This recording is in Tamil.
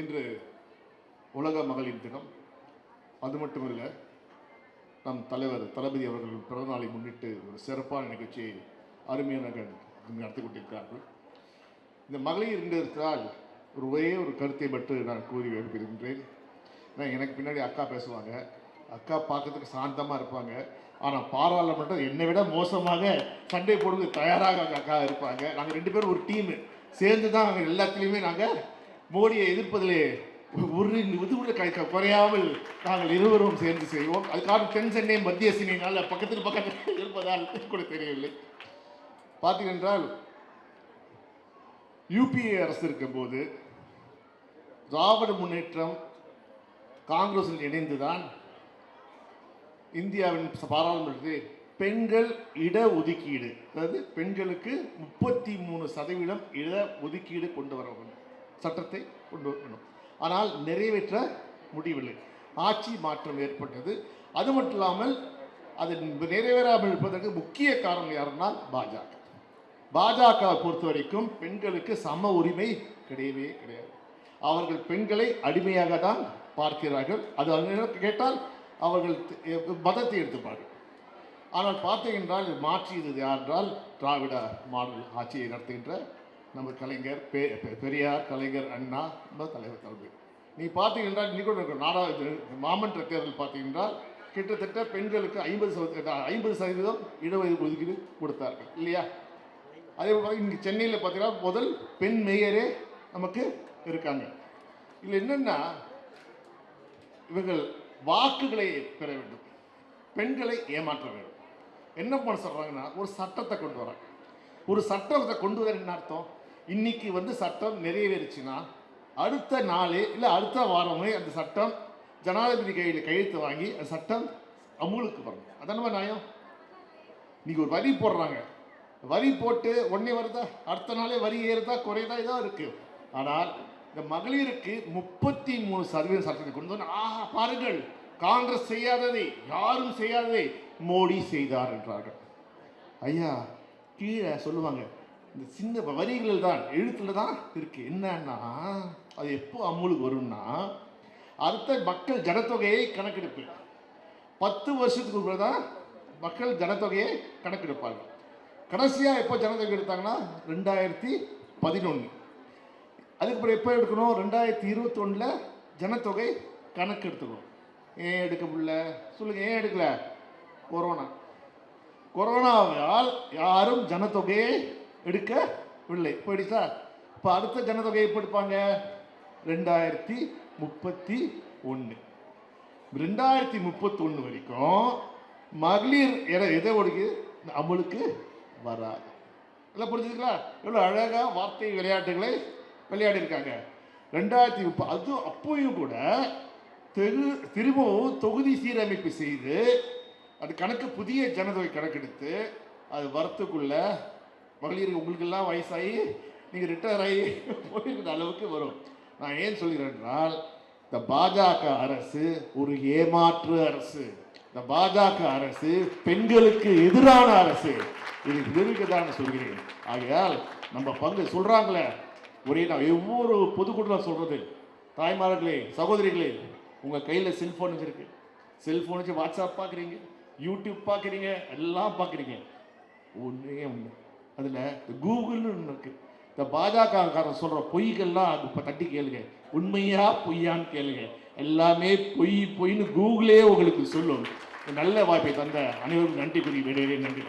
இன்று உலக மகளிர் தினம். அது மட்டுமல்ல நம் தலைவர் தளபதி அவர்கள் பிறந்தநாளை முன்னிட்டு ஒரு சிறப்பான நிகழ்ச்சியை அருமையான நடத்தி கொண்டிருக்கிறார்கள். இந்த மகளிர் என்றால் ஒரு ஒரே ஒரு கருத்தை மட்டும் நான் கூறி விரும்புகின்றேன். ஏன்னா எனக்கு பின்னாடி அக்கா பேசுவாங்க. அக்கா பார்க்கறதுக்கு சாந்தமாக இருப்பாங்க. ஆனால் பாராளுமன்றம் என்னை விட மோசமாக சண்டை போடுவது தயாராக அக்கா இருப்பாங்க. நாங்கள் ரெண்டு பேரும் ஒரு டீமு. சேர்ந்து தான் நாங்கள் எல்லாத்துலேயுமே நாங்கள் மோடியை எதிர்ப்பதிலே ஒரு குறையாமல் நாங்கள் இருவரும் சேர்ந்து செய்வோம். அதுக்காக தென் சென்னை மத்திய சினினால் பக்கத்தில் பக்கத்தில் இருப்பதால் கூட தெரியவில்லை. பார்த்தீங்கன்றால் யூபிஏ அரசு இருக்கும்போது திராவிட முன்னேற்றம் காங்கிரஸில் இணைந்துதான் இந்தியாவின் பாராளுமன்றத்தில் பெண்கள் இட ஒதுக்கீடு அதாவது பெண்களுக்கு முப்பத்தி மூணு சதவீதம் இட ஒதுக்கீடு கொண்டு வர வேண்டும். சட்டத்தை கொண்டு வரணும். ஆனால் நிறைவேற்ற முடியவில்லை. ஆட்சி மாற்றம் ஏற்பட்டது. அது மட்டும் இல்லாமல் அது நிறைவேறாமல் இருப்பதற்கு முக்கிய காரணம் யாருன்னா பாஜக. பாஜக பொறுத்த வரைக்கும் பெண்களுக்கு சம உரிமை கிடையவே கிடையாது. அவர்கள் பெண்களை அடிமையாக தான் பார்க்கிறார்கள். அது அவங்க கேட்டால் அவர்கள் மதத்தை எடுத்துப்பார்கள். ஆனால் பார்த்தீங்கன்றால் மாற்றியது யார் என்றால் திராவிட மாடல் ஆட்சியை நடத்துகின்ற நம்ம கலைஞர் பெ பெரியார் கலைஞர் அண்ணா நம்ம தலைவர் தலைமை. நீ பார்த்தீங்கன்னா இன்னைக்கு கூட நாடா மாமன்ற தேர்தல் பார்த்தீங்கன்றால் கிட்டத்தட்ட பெண்களுக்கு ஐம்பது சதவீதம் ஐம்பது சதவீதம் இடஒதுக்கீடு கொடுத்தார்கள் இல்லையா? அதே போல் இங்கே சென்னையில் பார்த்தீங்கன்னா முதல் பெண் மேயரே நமக்கு இருக்காங்க. இதில் என்னென்னா இவர்கள் வாக்குகளை பெற வேண்டும். பெண்களை ஏமாற்ற வேண்டும். என்ன பண்ண சொல்கிறாங்கன்னா ஒரு சட்டத்தை கொண்டு வராங்க ஒரு சட்டத்தை கொண்டு வர என்ன அர்த்தம்? இன்னைக்கு வந்து சட்டம் நிறைவேறுச்சுன்னா அடுத்த நாளே இல்லை அடுத்த வாரமே அந்த சட்டம் ஜனாதிபதி கையில் கையெழுத்து வாங்கி அந்த சட்டம் அமுலுக்கு வரும் அதான நியாயம்? இன்றைக்கி ஒரு வரி போடுறாங்க. வரி போட்டு உடனே வருதா? அடுத்த நாளே வரி ஏறுதா குறைதா இதாக இருக்கு. ஆனால் இந்த மகளிருக்கு முப்பத்தி மூணு சதவீதம் சட்டத்தை கொண்டு வந்து ஆஹா பாருங்கள் காங்கிரஸ் செய்யாததை யாரும் செய்யாததை மோடி செய்தார் என்றார்கள். ஐயா கீழே சொல்லுவாங்க இந்த சின்ன வரிகள் தான் எழுத்துல தான் இருக்கு. என்னன்னா அது எப்போ அமுலுக்கு வரும்னா அடுத்த மக்கள் ஜனத்தொகையை கணக்கெடுப்பு. பத்து வருஷத்துக்கு ஒரு தான் மக்கள் ஜனத்தொகையை கணக்கெடுப்பாங்க. கடைசியாக எப்போ ஜனத்தொகை எடுத்தாங்கன்னா ரெண்டாயிரத்தி பதினொன்று அதுக்கப்புறம் எப்போ எடுக்கணும்? ரெண்டாயிரத்தி இருபத்தொன்னில் ஜனத்தொகை கணக்கு எடுத்துக்கணும் ஏன் எடுக்க முடியல? சொல்லுங்க ஏன் எடுக்கல? கொரோனா. கொரோனாவால் யாரும் ஜனத்தொகையை எடுக்கவில்லை போயிடுச்சா இப்போ அடுத்த ஜனத்தொகை எப்போ எடுப்பாங்க? ரெண்டாயிரத்தி முப்பத்தி ஒன்று ரெண்டாயிரத்தி முப்பத்தொன்று வரைக்கும் மகளிர் எதை எதை ஒடுக்கு? அமலுக்கு வராது. எல்லாம் புரிஞ்சுதுங்களா? எவ்வளோ அழகாக வார்த்தை விளையாட்டுகளை விளையாடிருக்காங்க ரெண்டாயிரத்தி முப்ப அது அப்போயும் கூட தெரு திரும்பவும் தொகுதி சீரமைப்பு செய்து அது கணக்கு புதிய ஜனதொகை கணக்கெடுத்து அது வரத்துக்குள்ள மகளிர் உங்களுக்கெல்லாம் வயசாகி நீங்கள் ரிட்டையர் ஆகி போயிருக்கிற அளவுக்கு வரும். நான் ஏன் சொல்கிறேன் என்றால் இந்த பாஜக அரசு ஒரு ஏமாற்று அரசு. இந்த பாஜக அரசு பெண்களுக்கு எதிரான அரசு. இது நிரூபிக்கத்தான் சொல்கிறேன். ஆகையால் நம்ம பங்கு சொல்கிறாங்களே ஒரே நான் ஒவ்வொரு பொதுக்கூட்டம் சொல்கிறது தாய்மார்களே சகோதரிகளே உங்கள் கையில் செல்ஃபோன் வச்சுருக்கு செல்ஃபோன் வச்சு வாட்ஸ்அப் பார்க்குறீங்க யூடியூப் பார்க்குறீங்க எல்லாம் பார்க்குறீங்க ஒன்றே ஒன்று அதில் கூகுள்னு ஒன்று இருக்கு. இந்த பாஜகக்காரன் சொல்கிற பொய்கள்லாம் அது இப்போ தட்டி கேளுங்க. உண்மையா பொய்யான்னு கேளுங்க. எல்லாமே பொய் பொய்ன்னு கூகுளே உங்களுக்கு சொல்லும். நல்ல வாய்ப்பை தந்த அனைவருக்கும் நன்றி கூறி விடையே நன்றி.